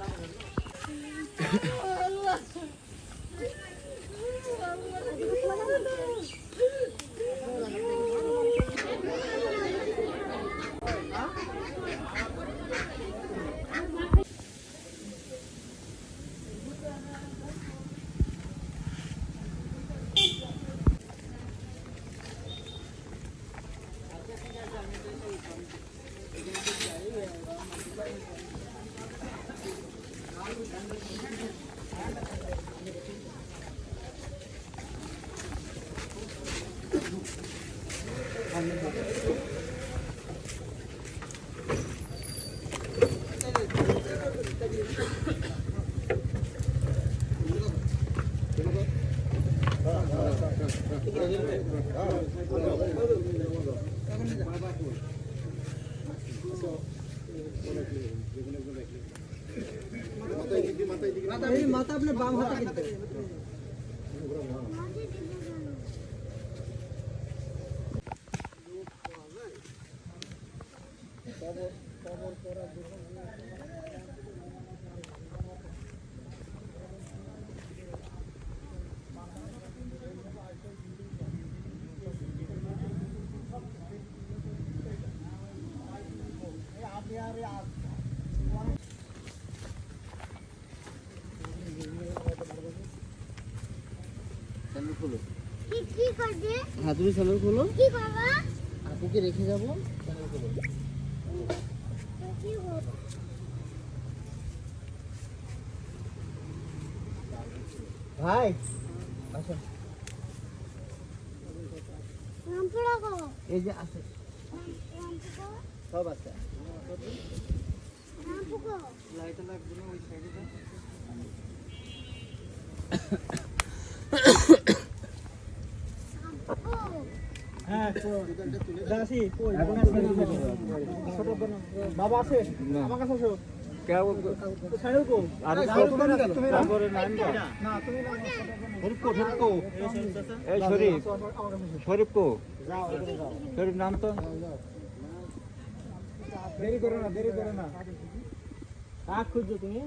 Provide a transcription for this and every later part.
Allah. Allah. মাথা আপনার বাম হাতে হ্যাঁ তুমি স্যান্ডেল খোলো। আপুকে রেখে যাব স্যান্ডেল খোলো। ভাই আসো। এই যে আছে সব আছে। লাইটটা লাগবে না ওই সাইডে বাবা আছে আমার কাছে আসো। তারপরে নাম না তুমি না শরীফ কো শরীফ কো। এই শরীফ। আমার কাছে শরীফ কো। যাও যাও। শরীফ নাম তো? দেরি করো না দেরি করো না। কাক খুঁজছো তুমি?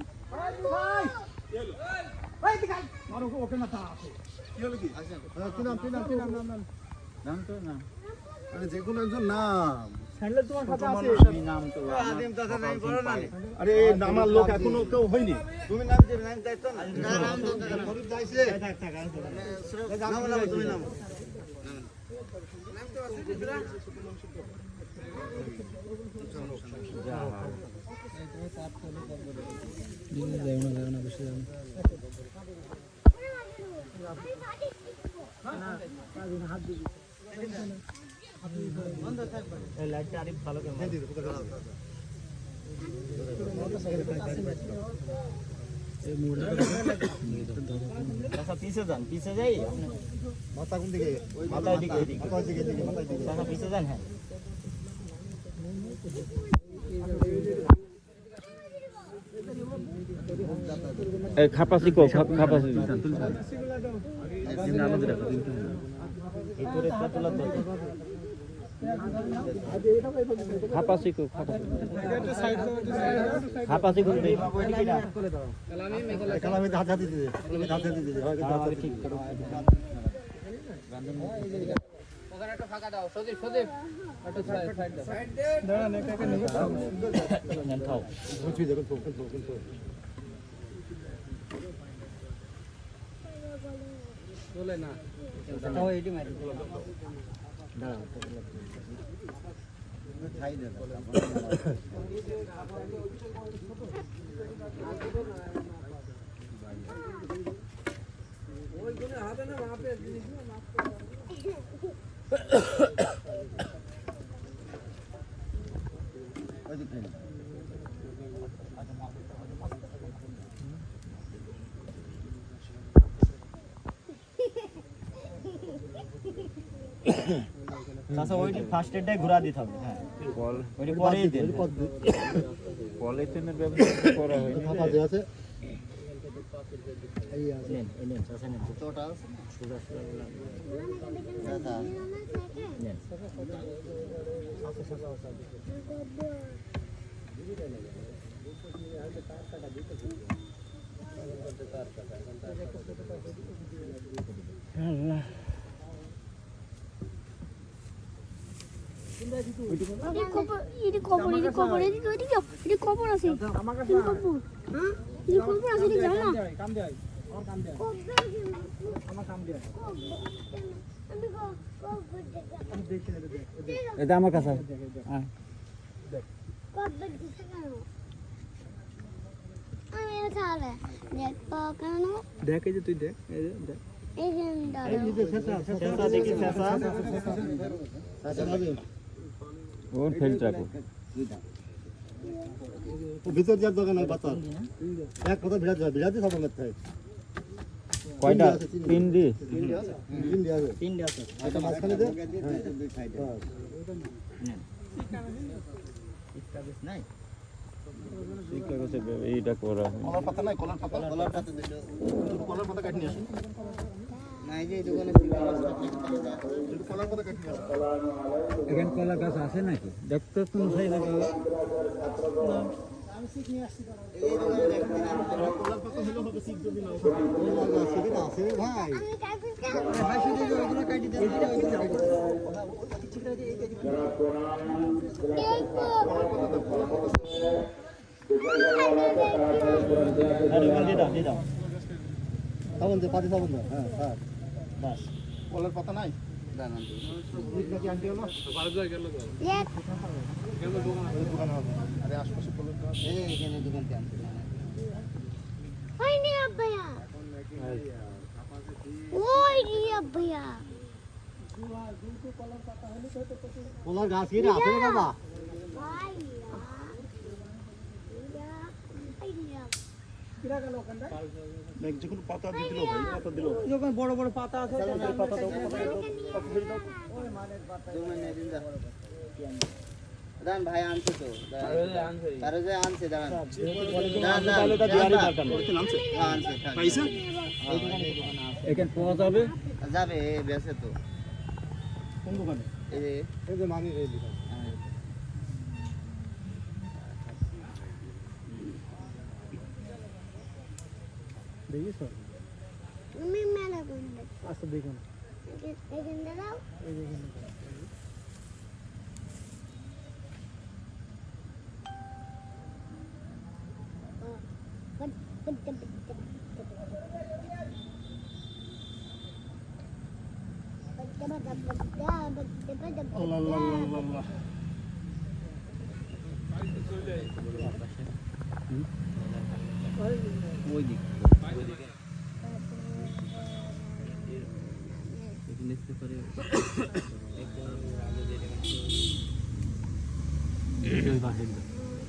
ওকে না তা আছে। কি নাম কি নাম কি নাম নাম নাম? নাম তো না আরে যে কোনো একজন নাম। স্যান্ডেল তোমার সাথে আছে? আমি নাম তো আরে নামার লোক এখনও কেউ হয়নি। তুমি নাম দিবে নাম দায়িত্ব না। নাম তো শরীফ যাইছে থাক থাক নাম নাম তুমি নাম। পিছে যান পিছে যাই মাথা কোন দিকে মাথা এদিকে এদিকে মাথা দিকে দিকে মাথা দিকে পিছে যান হ্যাঁ খাপাসি কো খাপাসি এই তো তোলা তো খাপাসি কো খাপাসি খাপাসি কো কালামে হাত হাতে দিতে হাত হাতে দিতে হয় কিন্তু হাত হাতে ঠিক করো নেন খাও বুঝবি দেখুন তো কিন্তু কিন্তু ও এইটি মারি আচ্ছা ওইটি ফার্স্ট এডটাই ঘোরা দিতে হবে। হ্যাঁ। কল ওইটি পরেই দেন। পলিথিনের ব্যবস্থা করা হয়নি। হাত যে আছে। নেন এটি খবর এটি খবর এদিকে ওইদিকে এটি খবর আছে আমার কাছে এটি হ্যাঁ আছে জানো আমার এটা কাছে হ্যাঁ দেখে কেন দেখ এই যে তুই দেখ এই যে দাঁড়াও চেষ্টা দেখি চেষ্টা ওর ফেল রাখো ভিতর যার দোকান হয় বাচ্চা এক কথা বিরাট যায় বিরাট সব করতে হয়। কয়টা? তিন দেওয়া হবে তিনটে? আছে। মাঝখানে দে আছে। এইটা করা হয়। কলার পাতা নাই কলার পাতা। কলার পাতা। কলার পাতা কাটি আসুন আসুন এখানে কলা গাছ আছে নাকি? দেখতে কোন হয় আমি কাছে সাবন দে পাতি সাবন দে হ্যাঁ হ্যাঁ। বাস কলার পাতা নাই? কলার গাছ আব্বাইয়া রে? কি আছে বাবা যখন পাতা দিল ভাই পাতা দিল। যখন বড় বড় পাতা আছে পাতা দাও দাঁড়ান ভাই আনছে তো। তার যে আনছে। দাঁড়ান। তাহলে তা দিয়ারি দরকার নেই নামছে। আনছে থাক। পাইছে? এখানে পাওয়া যাবে? যাবে তো। কোন দোকানে? এই যে। এই যে মানি এই দোকান। দেখিস আমি মেলা করব আচ্ছা দেখুন এখানে দাও এই যে এখানে। আল্লাহ আসতে পারে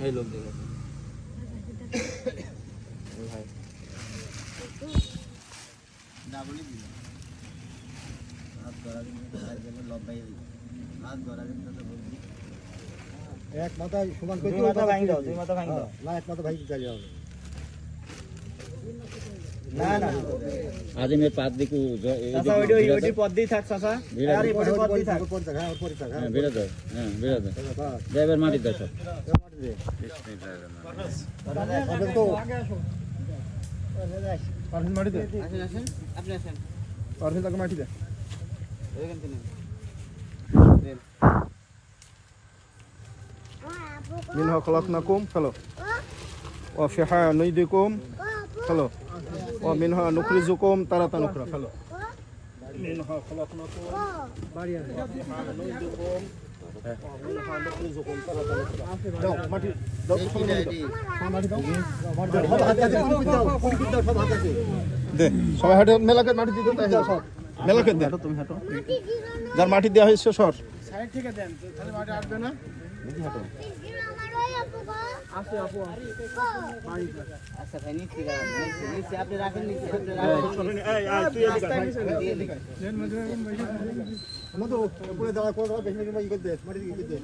এই লোক দেখে ডাবলই দিল হাত ধরা কিন্তু হাত গেলে লব্বাই হাত ধরা কিন্তু তো বলছি এক মাথায় সমান করে দুই মাথা ভাঙি দাও দুই মাথা ভাঙি দাও। না এক মাথা ভাই চালিয়ে হবে। না না। পাত দিকু চাচা পদ দি থাক আরে পদ পদ দিয়ে থাক। পদ থাক হ্যাঁ পদ থাক হ্যাঁ হ্যাঁ মাটি দাও সব মাটি দে আপনি তো আগে আসো পারফিন মাটি দে আসেন আসেন আপনি আসেন পারফিন তাকে মাটি দে এখান থেকে ومنها نخرجكم تارة أخرى فلو منها خلقناكم বাড়ি আছে وفيها نعيدكم ومنها نخرجكم تارة أخرى দাও মাটি দাও সব মাটি দাও মাটি দাও মাটি দাও সব হাতে হাতে কুড়ি দাও কুড়ি দাও সব হাতে হাতে দে সবাই হাতে মেলাকে মাটি দিতে তাই সব মেলাকে দে তুমি হাঁটো যার মাটি দেওয়া হয়েছে সর সাইড থেকে দেন তাহলে মাটি আসবে না আসে আপু আচ্ছা ভাই নিচ্ছি, নিচ্ছি, আপনি রাখেন নিচ্ছি আপনি রাখেন। মতো উপরে দাঁড়া করে দাঁড়া বেশি বেশি করে দে মাটি দিয়ে দে